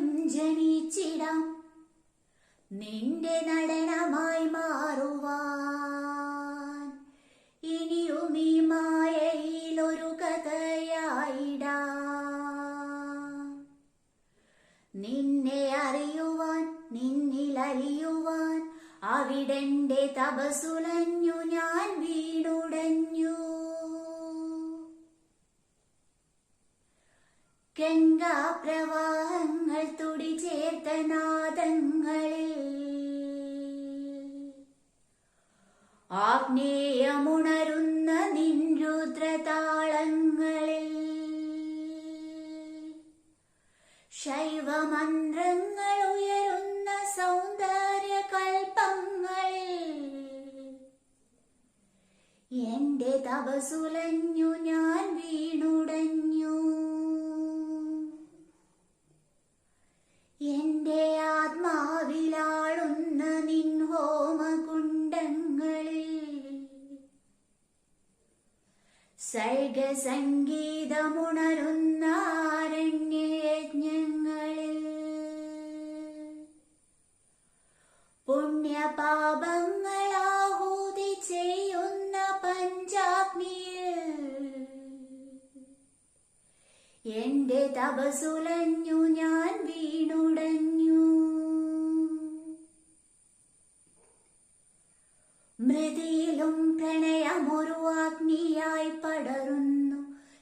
ഇനിയും ജനിച്ചിടാം നിന്റെ നടനമായി മാറുവാൻ. ഇനിയും ഈ മായയിലൊരു കഥയായിടാം. നിന്നെ അറിയുവാൻ നിന്നിൽ അലിയുവാൻ അവിടെന്റെ തപസുലഞ്ഞു ഞാൻ വീടുടഞ്ഞു. ഗംഗാപ്രവാഹങ്ങൾ തുടി ചേർത്ത നാദങ്ങളിൽ. ആഗ്നേയമുണരുന്ന നിൻരുദ്രതാളങ്ങളിൽ. ശൈവമന്ത്രങ്ങൾ ഉയരുന്ന സൗന്ദര്യ കൽപ്പങ്ങളിൽ എന്റെ തപസുലഞ്ഞു ഞാൻ വീണുടഞ്ഞു. സർഗസംഗീതമുണരുന്ന ആരണ്യയജ്ഞങ്ങളിൽ പുണ്യപാപങ്ങളാഹൂതി ചെയ്യുന്ന പഞ്ചാഗ്നിയിൽ എന്റെ തപസുലഞ്ഞു ഞാൻ വീണുടഞ്ഞു. മൃതിയിലും പ്രണയമൊരു അഗ്നിയായി പടരുന്നു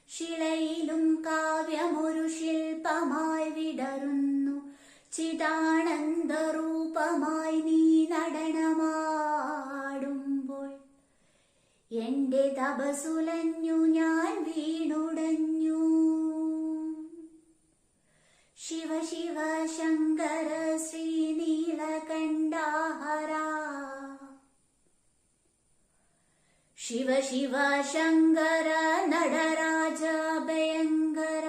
ശിലയിലും കാവ്യമൊരു ശില്പമായി വിടരുന്നു. ചിദാനന്ദരൂപമായി നീ നടനമാടുമ്പോൾ എന്റെ തപസുലഞ്ഞു ഞാൻ വീണുടഞ്ഞു ശിവ ശിവ ശങ്കര നടരാജ ഭയങ്കര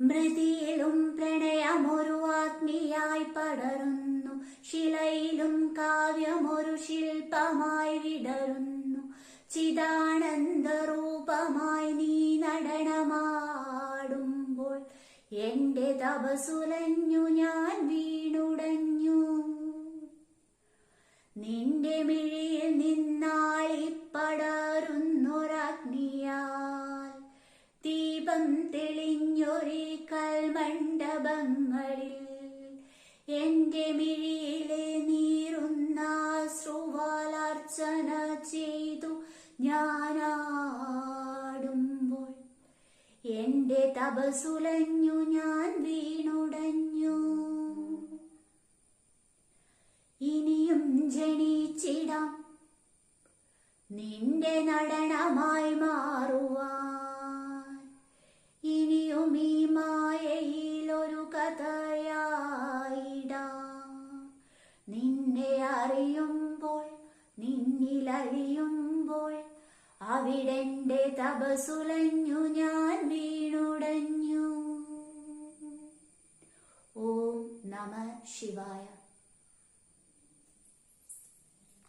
മൃതിയിലും പ്രണയമൊരു ആത്മീയായി പടരുന്നു. ശിലയിലും കാവ്യമൊരു ശില്പമായി വിടരുന്നു. ചിദാനന്ദ രൂപമായി നീ നടനമാടുമ്പോൾ എന്റെ തപസുലഞ്ഞു ഞാൻ വീണുടഞ്ഞു നിന്റെ മിഴിയിൽ നിന്നാളിപ്പടരുന്നൊരഗ്നിയാൽ ദീപം തെളിഞ്ഞൊരി കൽമണ്ഡപങ്ങളിൽ എന്റെ മിഴിയിലെ നീറുന്ന ശ്രുവാലർച്ചന ചെയ്തു ഞാനാടുമ്പോൾ എന്റെ തപസുലഞ്ഞു ഞാൻ വീണുടഞ്ഞു ഇനിയും ജനിച്ചിടാം നിന്റെ നടനമായി മാറുവാൻ ഇനിയും ഈ മായയിൽ ഒരു കഥയായിടാം. നിന്നെ അറിയുമ്പോൾ നിന്നിലഴിയുമ്പോൾ അവിടെന്റെ തപസുലഞ്ഞു ഞാൻ വീണുടഞ്ഞു. ഓം നമ ശിവായ.